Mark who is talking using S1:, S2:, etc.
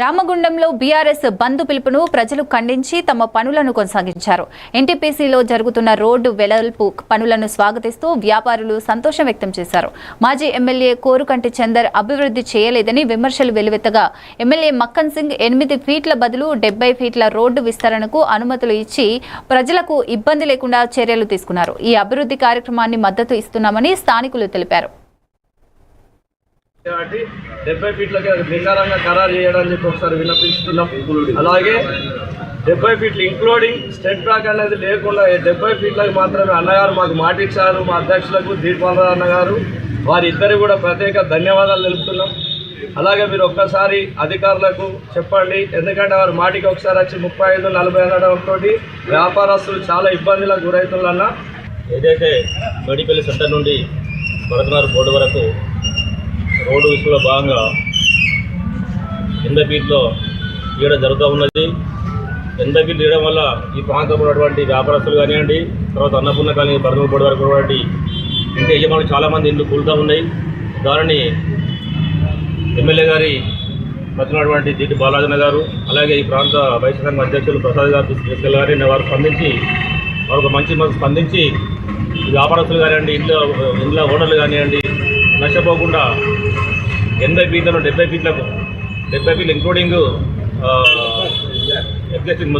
S1: రామగుండంలో BRS బంద్ పిలుపును ప్రజలు ఖండించి తమ పనులను కొనసాగించారు. ఎన్టీపీసీలో జరుగుతున్న రోడ్డు వెడల్పు పనులను స్వాగతిస్తూ వ్యాపారులు సంతోషం వ్యక్తం చేశారు. మాజీ ఎమ్మెల్యే కోరుకంటి చందర్ అభివృద్ధి చేయలేదని విమర్శలు వెలువెత్తగా ఎమ్మెల్యే మక్కన్ సింగ్ ఎనిమిది ఫీట్ల బదులు డెబ్బై ఫీట్ల రోడ్డు విస్తరణకు అనుమతులు ఇచ్చి ప్రజలకు ఇబ్బంది లేకుండా చర్యలు తీసుకున్నారు. ఈ అభివృద్ధి కార్యక్రమాన్ని మద్దతు ఇస్తున్నామని స్థానికులు తెలిపారు.
S2: కాబట్టి డెబ్బై ఫీట్లకి అది నికారంగా ఖరారు చేయడానికి చెప్పి ఒకసారి విన్నపిస్తున్నాం అలాగే డెబ్బై ఫీట్లు ఇంక్లూడింగ్ స్టెట్ బ్యాక్ అనేది లేకుండా డెబ్బై ఫీట్లకు మాత్రమే అన్నగారు మాకు మాటిచ్చారు మా అధ్యక్షులకు దీపాలరావు అన్నగారు వారిద్దరు కూడా ప్రత్యేక ధన్యవాదాలు తెలుపుతున్నాం. అలాగే మీరు ఒక్కసారి అధికారులకు చెప్పండి ఎందుకంటే వారు మాటికి ఒకసారి వచ్చి ముప్పై ఐదు నలభై అనడంతో వ్యాపారస్తులు చాలా ఇబ్బందులకు గురవుతున్నారన్న
S3: ఏదైతే మడిపల్లి సెంటర్ నుండి భరతనారు బోర్డు వరకు రోడ్డు విషయంలో భాగంగా ఎండబీట్లో ఇవ్వడం తీయడం జరుగుతూ ఉన్నది. ఎండబీట్లు ఇవ్వడం తీయడం వల్ల ఈ ప్రాంతంలో ఉన్నటువంటి వ్యాపారస్తులు కానివ్వండి తర్వాత అన్నపూర్ణ కానీ భరతనారు వరకు ఉన్నటువంటి ఇంటి యజమానులు చాలామంది ఇండ్లు కూలుతూ ఉన్నాయి. దానిని ఎమ్మెల్యే గారి వచ్చినటువంటి జిటి బాలాజన గారు అలాగే ఈ ప్రాంత వైస్ సంఘం అధ్యక్షులు ప్రసాద్ గారు తీసుకెళ్ళగారి వారు స్పందించి వారు ఒక మంచి మనకు స్పందించి వ్యాపారస్తులు కానివ్వండి ఇంట్లో ఇంట్లో ఓనర్లు కానివ్వండి నష్టపోకుండా ఎనభై ఫీట్లను డెబ్బై ఫీట్లకు డెబ్బై ఫీట్లు ఇంక్లూడింగ్ ఎగ్జిస్టింగ్